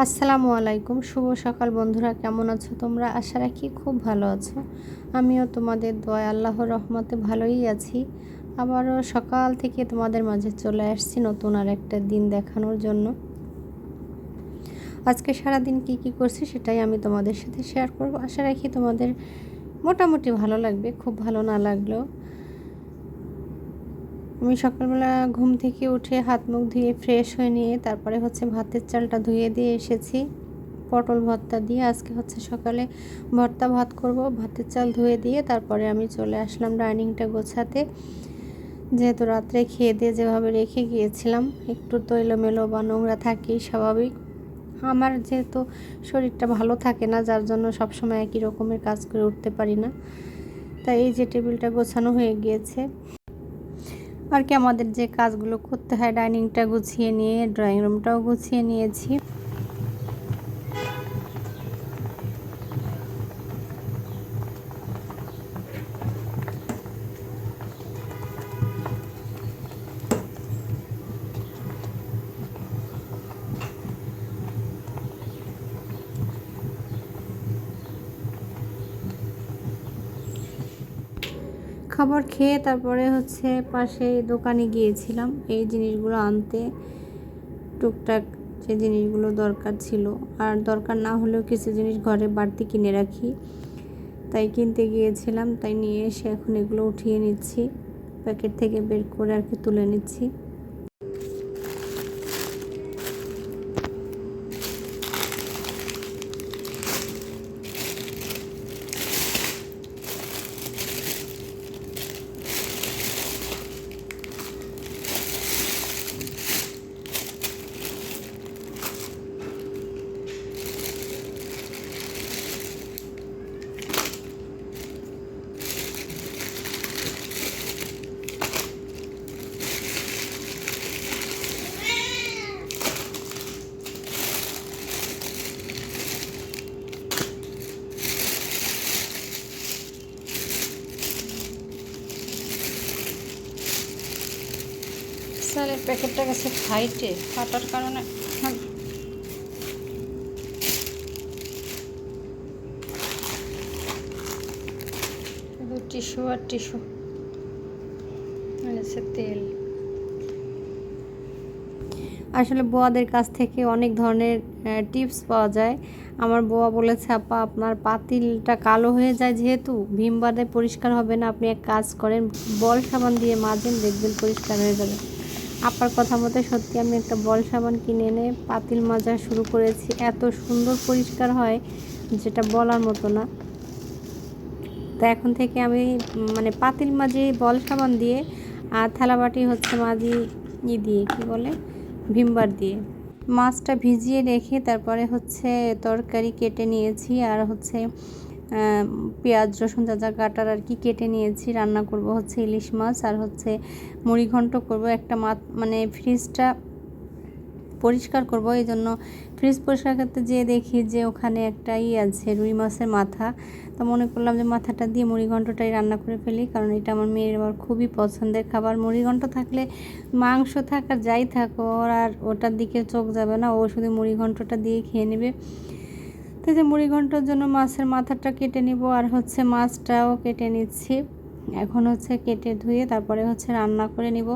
আসসালামু আলাইকুম। শুভ সকাল বন্ধুরা, কেমন আছো তোমরা? আশা রাখি খুব ভালো আছো। আমিও তোমাদের দোয়া আল্লাহর রহমতে ভালোই আছি। আবারও সকাল থেকে তোমাদের মাঝে চলে আসছি নতুন আর একটা দিন দেখানোর জন্য। আজকে সারা দিন কি কি করছি সেটাই আমি তোমাদের সাথে শেয়ার করব। আশা রাখি তোমাদের মোটামুটি ভালো লাগবে, খুব ভালো না লাগলেও। আমি সকালবেলা ঘুম থেকে উঠে হাত মুখ ধুয়ে ফ্রেশ হয়ে নিয়ে তারপরে হচ্ছে ভাতের চালটা ধুয়ে দিয়ে এসেছি। পটল ভর্তা দিয়ে আজকে হচ্ছে সকালে ভর্তা ভাত করব, ভাতের চাল ধুয়ে দিয়ে তারপরে আমি চলে আসলাম ডাইনিংটা গোছাতে। যেহেতু রাত্রে খেয়ে দিয়ে যেভাবে রেখে গিয়েছিলাম, একটু তো এলোমেলো বা নোংরা থাকেই স্বাভাবিক। আমার যেহেতু শরীরটা ভালো থাকে না, যার জন্য সবসময় একই রকমের কাজ করে উঠতে পারি না। তাই এই যে টেবিলটা গোছানো হয়ে গিয়েছে। আর কি আমাদের যে কাজগুলো করতে হয় ডাইনিংটা গুছিয়ে নিয়ে ড্রয়িং রুমটাও গুছিয়ে নিয়েছি। খাবার খেয়ে তারপরে হচ্ছে পাশে দোকানে গিয়েছিলাম। এই জিনিসগুলো আনতে টুকটাক যে জিনিসগুলো দরকার ছিল। আর দরকার না হলেও কিছু জিনিস ঘরে বাড়তি কিনে রাখি। তাই কিনতে গিয়েছিলাম, তাই নিয়ে এসে এখন এগুলো উঠিয়ে নিচ্ছি। প্যাকেট থেকে বের করে আর কি তুলে নিচ্ছি। সালের প্যাকেটটা গেছে ফাইটে ফাটার কারণে। টিস্যু আর টিস্যু তেল। আসলে বোয়াদের কাছ থেকে অনেক ধরনের টিপস পাওয়া যায়। আমার বোয়া বলেছে, আপা, আপনার পাতিলটা কালো হয়ে যায় যেহেতু, ভীম বাদে পরিষ্কার হবে না। আপনি এক কাজ করেন, বল সাবান দিয়ে মাজেন, দেখবেন পরিষ্কার হয়ে যাবে। আপার কথা মতো সত্যি আমি একটা বল সাবান কিনে এনে পাতিল মাজা শুরু করেছি। এত সুন্দর পরিষ্কার হয় যেটা বলার মতো না। তো এখন থেকে আমি মানে পাতিল মাজি বল সাবান দিয়ে আর থালাবাটি হচ্ছে মাজি ই দিয়ে, কি বলে? ভিমবার দিয়ে। মাছটা ভিজিয়ে রেখে তারপরে হচ্ছে তরকারি কেটে নিয়েছি আর হচ্ছে পেঁয়াজ, রসুন, যা যা কাটার আর কি কেটে নিয়েছি, রান্না করব হচ্ছে ইলিশ মাছ আর হচ্ছে মুড়ি ঘন্ট করব, একটা মাছ মানে ফ্রিজটা পরিষ্কার করব। এই জন্য ফ্রিজ পরিষ্কার করতে যেয়ে দেখি যে ওখানে একটা ই আছে, রুই মাছের মাথা। তো মনে করলাম যে মাথাটা দিয়ে মুড়ি ঘন্টটাই রান্না করে ফেলি, কারণ এটা আমার মেয়ের আবার খুবই পছন্দের খাবার। মুড়ি ঘন্ট থাকলে মাংস থাক আর যাই থাক, ওর আর ওটার দিকে চোখ যাবে না, ও শুধু মুড়ি ঘন্টটা দিয়ে খেয়ে নেবে। তো যে মুড়ি ঘণ্টার জন্য মাছের মাথাটা কেটে নিব আর হচ্ছে মাছটাও কেটে নিচ্ছি। এখন হচ্ছে কেটে ধুয়ে তারপরে হচ্ছে রান্না করে নিব।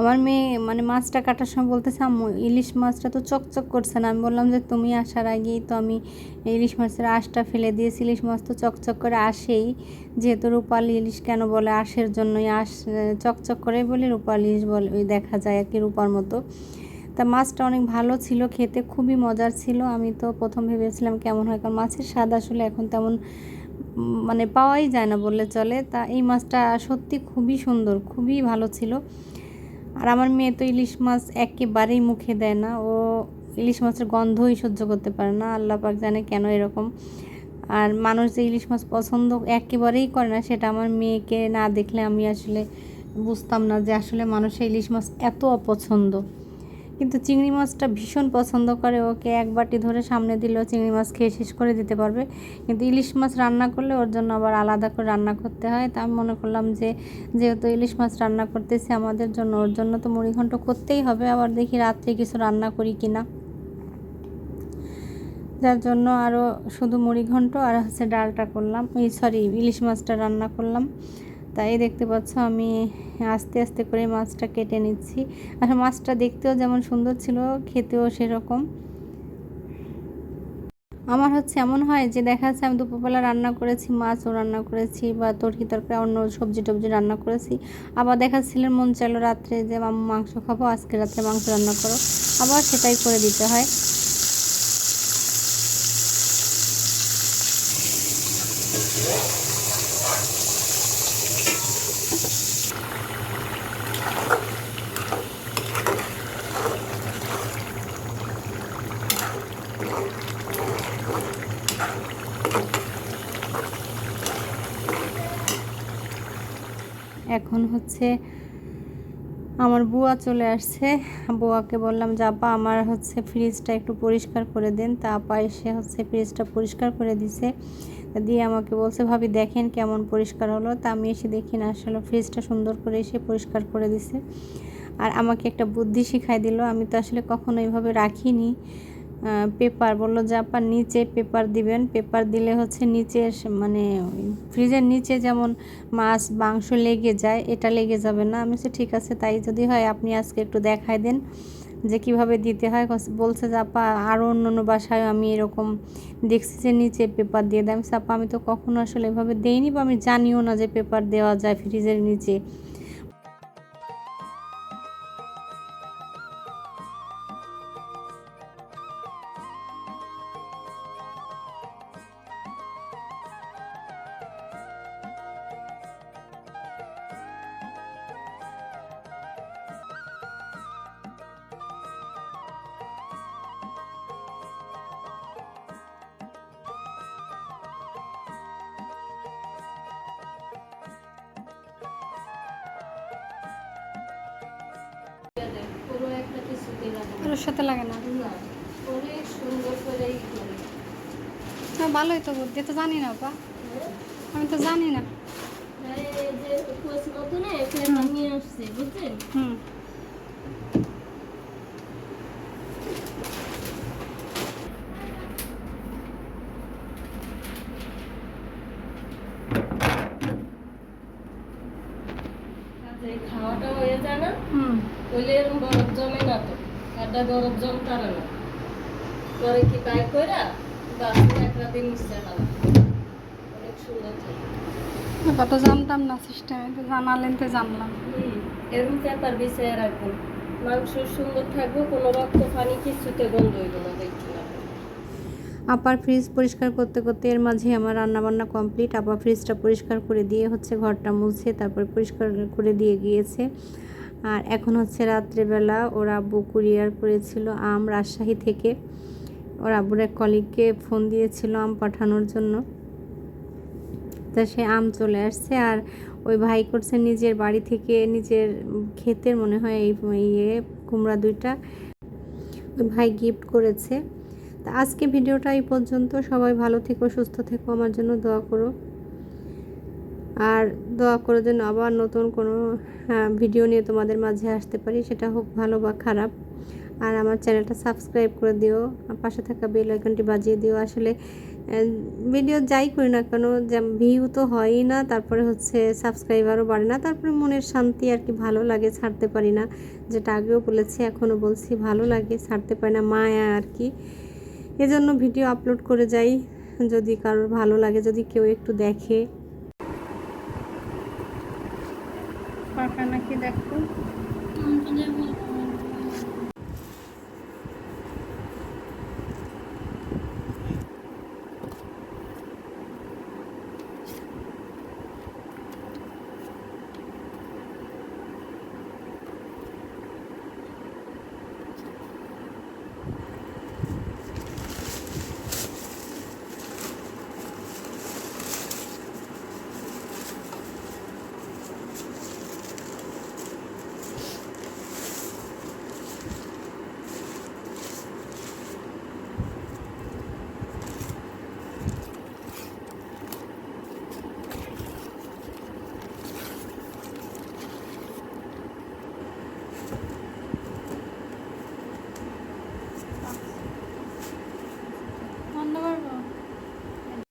আমার মেয়ে মানে মাছটা কাটার সময় বলতেছে, আম্মু, ইলিশ মাছটা তো চকচক করছে না। আমি বললাম যে, তুমি আসার আগেই তো আমি ইলিশ মাছের আঁশটা ফেলে দিয়েছি। ইলিশ মাছ তো চকচক করে আসেই। যেহেতু রূপালি ইলিশ কেন বলে আঁশের জন্যই আঁশ চকচক করে বলে, রূপালি ইলিশ বলে দেখা যায় আর কি রূপার মতো। তা মাছটা অনেক ভালো ছিল, খেতে খুবই মজার ছিল। আমি তো প্রথম ভেবেছিলাম কেমন হয়, কারণ মাছের স্বাদ আসলে এখন তেমন মানে পাওয়াই যায় না বললে চলে। তা এই মাছটা সত্যি খুবই সুন্দর, খুবই ভালো ছিল। আর আমার মেয়ে তো ইলিশ মাছ একেবারেই মুখে দেয় না। ও ইলিশ মাছের গন্ধই সহ্য করতে পারে না। আল্লাহ পাক জানে কেন এরকম। আর মানুষ যে ইলিশ মাছ পছন্দ একেবারেই করে না, সেটা আমার মেয়েকে না দেখলে আমি আসলে বুঝতাম না যে আসলে মানুষের ইলিশ মাছ এত অপছন্দ। কিন্তু চিংড়ি মাছটা ভীষণ পছন্দ করে। ওকে এক বাটি ধরে সামনে দিলেও চিংড়ি মাছ খেয়ে শেষ করে দিতে পারবে। কিন্তু ইলিশ মাছ রান্না করলে ওর জন্য আবার আলাদা করে রান্না করতে হয়। তা আমি মনে করলাম যে, যেহেতু ইলিশ মাছ রান্না করতেছি আমাদের জন্য, ওর জন্য তো মুড়িঘণ্ট করতেই হবে। আবার দেখি রাত্রে কিছু রান্না করি কি না যার জন্য আরও শুধু মুড়িঘণ্ট আর হচ্ছে ডালটা করলাম। এই, সরি, ইলিশ মাছটা রান্না করলাম। তাই দেখতে পাচ্ছ আমি আস্তে আস্তে করে মাছটা কেটে নিচ্ছি। আর মাছটা দেখতেও যেমন সুন্দর ছিল, খেতেও সেরকম। আমার হচ্ছে এমন হয় যে দেখা যাচ্ছে আমি দুপুরবেলা রান্না করেছি, মাছও রান্না করেছি বা তরকি তরকারি, অন্য সবজি টবজি রান্না করেছি। আবার দেখা ছেলের মন চাইলো রাত্রে যে মাংস খাব, আজকে রাত্রে মাংস রান্না করো। আবার সেটাই করে দিতে হয়। এখন হচ্ছে আমার বুয়া চলে আসছে। বুয়াকে বললাম, যে আপা, আমার হচ্ছে ফ্রিজটা একটু পরিষ্কার করে দেন। তা আপা এসে হচ্ছে ফ্রিজটা পরিষ্কার করে দিছে। দিয়ে আমাকে বলছে, ভাবি, দেখেন কেমন পরিষ্কার হলো। তা আমি এসে দেখি না, আসলে ফ্রিজটা সুন্দর করে এসে পরিষ্কার করে দিছে। আর আমাকে একটা বুদ্ধি শিখাই দিল, আমি তো আসলে কখনো এইভাবে রাখিনি। পেপার বলল যে আপনার নিচে পেপার দিবেন। পেপার দিলে হচ্ছে নিচে মানে ফ্রিজের নিচে যেমন মাছ, মাংস লেগে যায়, এটা লেগে যাবে না। আমি ঠিক আছে, তাই যদি হয়, আপনি আজকে একটু দেখাই দেন। যে কীভাবে দিতে হয় বলছে যে, আপা আরও অন্য অন্য বাসায় আমি এরকম দেখছি যে নিচে পেপার দিয়ে দেয়। আমি আপা, আমি তো কখনো আসলে এভাবে দেইনি বা আমি জানিও না যে পেপার দেওয়া যায় ফ্রিজের নিচে। ওর সাথে লাগে না। না, অনেক সুন্দর করে ই ভালোই তো বুদ্ধি তো জানি না হ্যাঁ? আমি তো জানি না? হুম। আচ্ছা, খাওয়াটা হয়ে যায় না? বরফ জমে না তো? কাটা বরফ জমতারে না। পরে কি বাই কইরা বাসে এক রাতে মিশে ফেলা অনেক সুন্দর থাকে তো জানতাম না সিস্টেমে তো জানালেন তো জানলাম। এরকম পেপার বিছিয়ে রাখুন মাংস সুন্দর থাকবে কোনো রক্ত পানি কিছুতে গন্ধ হইব না দেখছি আপার ফ্রিজ পরিষ্কার করতে করতে এর মাঝে আমার রান্নাবান্না কমপ্লিট আপা ফ্রিজটা পরিষ্কার করে দিয়ে হচ্ছে ঘরটা মুছে তারপর পরিষ্কার করে দিয়ে গিয়েছে। আর এখন হচ্ছে রাত্রেবেলা ওর আব্বু কুরিয়ার করেছিল আম রাজশাহী থেকে। ওর আব্বুর এক কলিগকে ফোন দিয়েছিল আম পাঠানোর জন্য। তা সে আম চলে আসছে আর ওই ভাই করছে নিজের বাড়ি থেকে নিজের ক্ষেতের মনে হয় এই ইয়ে কুমড়া দুইটা ওই ভাই গিফট করেছে। তা আজকে ভিডিওটা এই পর্যন্ত। সবাই ভালো থেকো, সুস্থ থেকো। আমার জন্য দোয়া করো। আর দোয়া করে যেন আবার নতুন কোনো হ্যাঁ, ভিডিও নিয়ে তোমাদের মাঝে আসতে পারি। সেটা হোক ভালো বা খারাপ। আর আমার চ্যানেলটা সাবস্ক্রাইব করে দিও। পাশে থাকা বেল আইকনটি বাজিয়ে দিও। আসলে ভিডিও যাই করি না কেন ভিউ তো হয়ই না। তারপরে হচ্ছে সাবস্ক্রাইবারও বাড়ে না। তারপরে মনের শান্তি আর কি ভালো লাগে ছাড়তে পারি না। যেটা আগেও বলেছি এখনও বলছি ভালো লাগে ছাড়তে পারি না মায়া আর কি। এজন্য ভিডিও আপলোড করে যাই। যদি কারোর ভালো লাগে যদি কেউ একটু দেখে। নাকি দেখো?